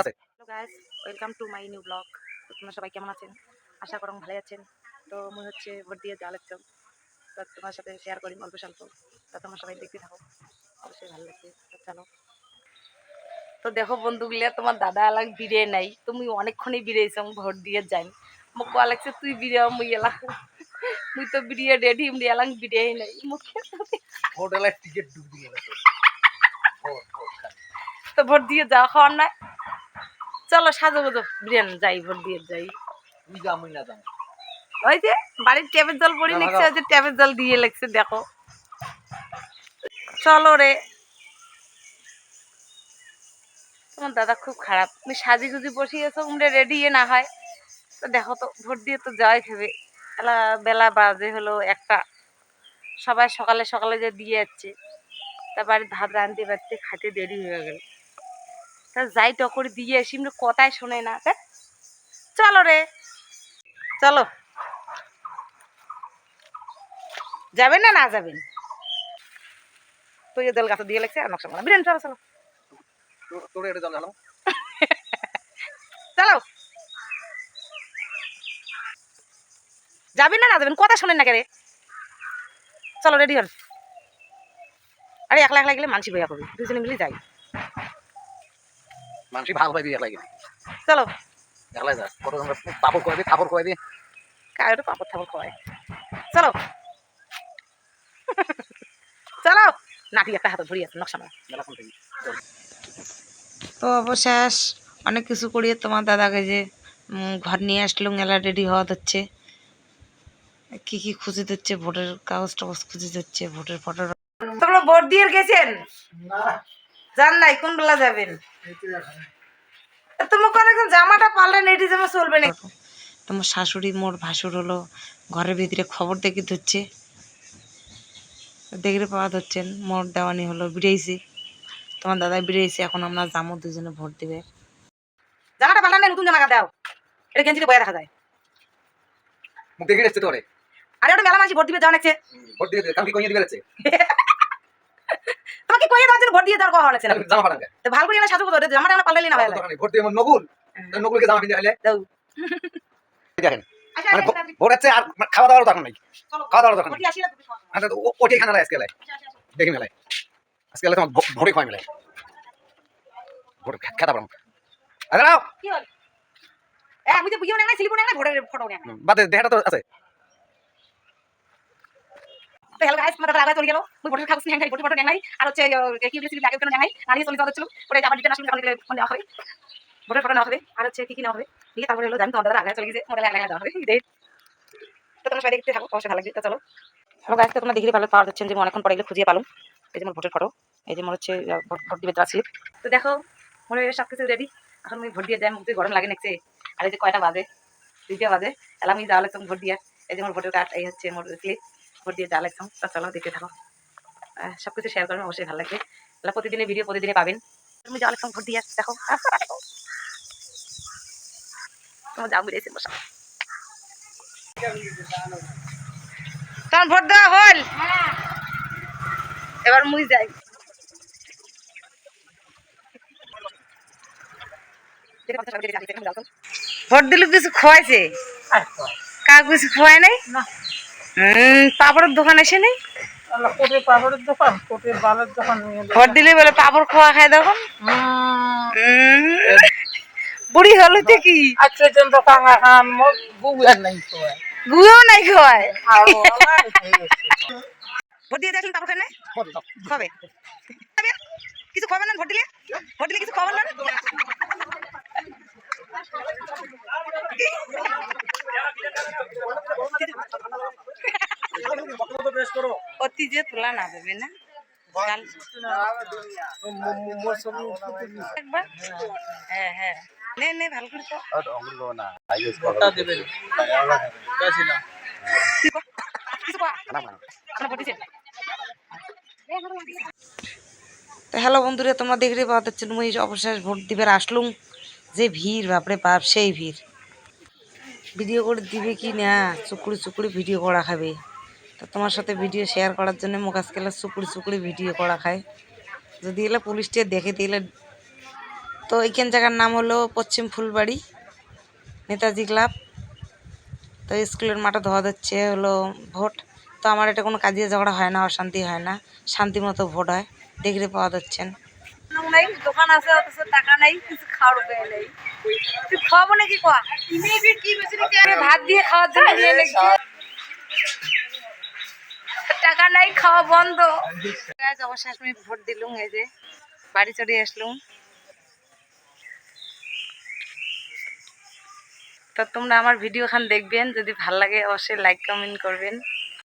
আছে। Hello guys welcome to my new blog তোমরা সবাই কেমন আছেন? আশা করুন ভালো আছেন। তো হচ্ছে ভোট দিয়ে তো তোমার সাথে শেয়ার করি অল্প স্বল্প। তো তোমরা সবাই দেখতে থাকো। অবশ্যই ভালো লাগবে। তো চলো। তো দেখো বন্ধুগুলা তোমার দাদা এলাক বিরে নাই। তুমি অনেকক্ষণই বিরেছ ভোট দিয়ে যাই। মোক কোয়া লাগছে তুই বিরে মুই এলা মুই তো বিরিয়ে রেডি এমনি এলাম বিরে নাই। মুখে হোটেলের টিকিট ঢুক দিয়ে তো ভোট দিয়ে যাওয়া খাওয়ার নাই। চলো সাজো বুঝো বিরিয়ানি যাই ভোট দিয়ে যাই। তুই যা মুই না যাই ওই যে বাড়ির ট্যাপের জল পড়ি না, লিখছে ওই যে ট্যাপের জল দিয়ে লিখছে দেখো। চলো রে। তোমার দাদা খুব খারাপ। তুমি সাজি গুজি বসিয়েছো উমরে রেডি না হয়। তো দেখো তো ভোট দিয়ে তো যাওয়াই খাবে এলা বেলা বাজে হলো একটা। সবাই সকালে সকালে যে দিয়ে যাচ্ছে তা বাড়ির ভাত রাঁধতে বাড়তে খাইতে দেরি হয়ে গেল। তা যাই টকরে দিয়ে আসি কথাই শোনে না তা চলো রে। চলো। যাবেন না না যাবেন? তুই দল গাছ দিয়ে লাগছে আর নকশা মালা বিরিয়ানি চলো চলো। চলো। যাবেন না না যাবেন কথা শোনেন না কে রে? চলো রেডি হন। আরে একলা একলা গেলে মানসি বইয়া করবি দুজনে মিলে যাই। মানুষই ভালো পাইবি একলাই গেলে। চলো। একলাই যা। কত পাপড় করে দি থাপড় করে দি। কায়ো পাপড় থাপড় খাওয়াই চলো। চলো। নাটি একটা হাতে ধরিয়ে আছে নকশা তো অবশেষ অনেক কিছু করিয়ে তোমার দাদাকে যে উম, ঘর নিয়ে আসলো মেলা রেডি হওয়া হচ্ছে। কি কি খুঁজে দিচ্ছে? ভোটের কাগজ টাগজ খুঁজে দিচ্ছে ভোটের ফটো তোমরা ভোট দিয়ে গেছেন? জান নাই কোন বেলা যাবেন? তোমার কোন একজন জামাটা পাল্টে নেটি জামা চলবে না। তোমার শাশুড়ি মোর ভাসুর হলো ঘরের ভিতরে খবর দেখে ধরছে। দেখে পাওয়া ধরছেন মোর দেওয়ানি হলো বিড়াইছি। তোমার দাদা বিড়াইছে এখন আমরা যাব দুজনে ভোট দিবে। জামাটা পাল্টা নেই নতুন জামা দাও। এটা গেঞ্জিতে বয়া দেখা যায়। মুখ দেখে তোরে আরে ওটা মেলা মানুষ ভোট দিবে যাও নাকছে ভোট দিয়ে কালকে কইয়ে দিবে যাচ্ছে তোমাকে কইয়ে দেওয়ার জন্য ভোট দিয়ে কথা লাগছে না। জামা পাঠান তো ভালো করে সাজু করতে জামাটা আমরা পাল্টালি না ভাই। ভোট দিয়ে নকুল নকুলকে জামা কিনে হলে। দাও। দেখেন আচ্ছা মানে ভোট আছে আর মানে খাওয়া দাওয়ার দরকার নাই। খাওয়া দাওয়ার দরকার নেই। আচ্ছা ওটি খানা আজকে লাই দেখি মেলায়। আজকে লাই তোমার ভোটে খাওয়াই মেলায়। ভোট খেতা পারলাম আগাও কি হল এ আমি তো বুঝিও না সিলিপুর না ভোটের ফটো না বাদে দেখাটা তো আছে। তো হ্যালো গাইস তোমার দাদা চলে গেল। ওই ভোটের কাগজ নিয়ে ভোটের ফটো নেই আর হচ্ছে কি দিয়েছিল আগে কেন নেই নারিয়ে চলে যাওয়া ছিল পরে আবার রিটার্ন আসলে ফোন দেওয়া হবে। ভোটের ফটো নেওয়া হবে, আর হচ্ছে কি কি নেওয়া হবে? দিয়ে তারপরে হলো, জানি তোমার আগে চলে গেছে মোবাইলে আগে দেওয়া হবে দেখ তো তোমরা সবাই দেখতে থাকো অবশ্যই ভালো লাগবে চলো। হ্যালো গাইস তোমরা দেখলে ভালো পাওয়া যাচ্ছেন যে অনেকক্ষণ পরে এগুলো খুঁজিয়ে পালাম। এই যে আমার ভোটের ফটো, এই যে আমার হচ্ছে ভোট দিবে দেওয়া স্লিপ তো দেখো, মনে হয় সব কিছু রেডি এখন আমি ভোট দিয়ে যাই, মুখে গরম লাগে নেছে আর এই যে কয়টা বাজে, দুইটা বাজে তাহলে আমি যাওয়া লাগতাম ভোট দিয়ে এই যে আমার ভোটের কার্ড এই হচ্ছে আমার স্লিপ ভোট দিয়ে যাওয়া লাগতাম তা চলো দেখতে থাকো। সব কিছু শেয়ার করবেন অবশ্যই ভালো লাগবে। তাহলে প্রতিদিনের ভিডিও প্রতিদিনে পাবেন। তুমি যাওয়া লাগতাম ভোট দিয়ে দেখো। তোমার যাও বেরিয়েছে বসা। তোমার ভোট দেওয়া হল। এবার মুই যাই। ভোট দিলে কিছু খোয়াইছে? কাউ কিছু খোয়াই নাই? পাপড়ের দোকান এসে নেই কোটে পাপড়ের দোকান কোটে বালের দোকান নিয়ে দিলে বলে পাপড় খোয়া খায় হুম, বুড়ি হলো তো কি? আজকে নাই তো গুয়েও নাই গেছে। ভোট দিয়ে দেখুন পাপড় খায় না খাবে? কিছু খাবেন না ভোট দিলে? ভোট দিলে কিছু খাবেন না অতি যে তোলা না যাবে না। হ্যাঁ হ্যাঁ। নে নে ভালো করে তো। হ্যালো বন্ধুরা তোমরা দেখতে পাওয়া যাচ্ছে মুই অবশেষ ভোট দিবার আসলুম। যে ভিড় বাপরে বাপ সেই ভিড়। ভিডিও করে দিবে কি না? চুকুরি চুকুরি ভিডিও করা খাবে তো তোমার সাথে ভিডিও শেয়ার করার জন্য মোক আজকাল চুকুরি চুকুরি ভিডিও করা খায়। যদি এলে পুলিশটা দেখে দিলে তো এইখান জায়গার নাম হলো পশ্চিম ফুলবাড়ি, নেতাজি ক্লাব। তো স্কুলের মাঠে ধোয়া দিচ্ছে হলো ভোট। তো আমার এটা কোনো কাজিয়ে ঝগড়া হয় না, অশান্তি হয় না, শান্তি মতো ভোট হয়। দেখতে পাওয়া যাচ্ছেন ভাত দিয়ে নিয়ে নিচ্ছি। টাকা নাই, খাওয়া বন্ধ। অবশেষ আমি ভোট দিলুম, এই যে বাড়ি চড়ে আসলুম। তো তোমরা আমার ভিডিও খান দেখবেন, যদি ভালো লাগে অবশ্যই লাইক কমেন্ট করবেন।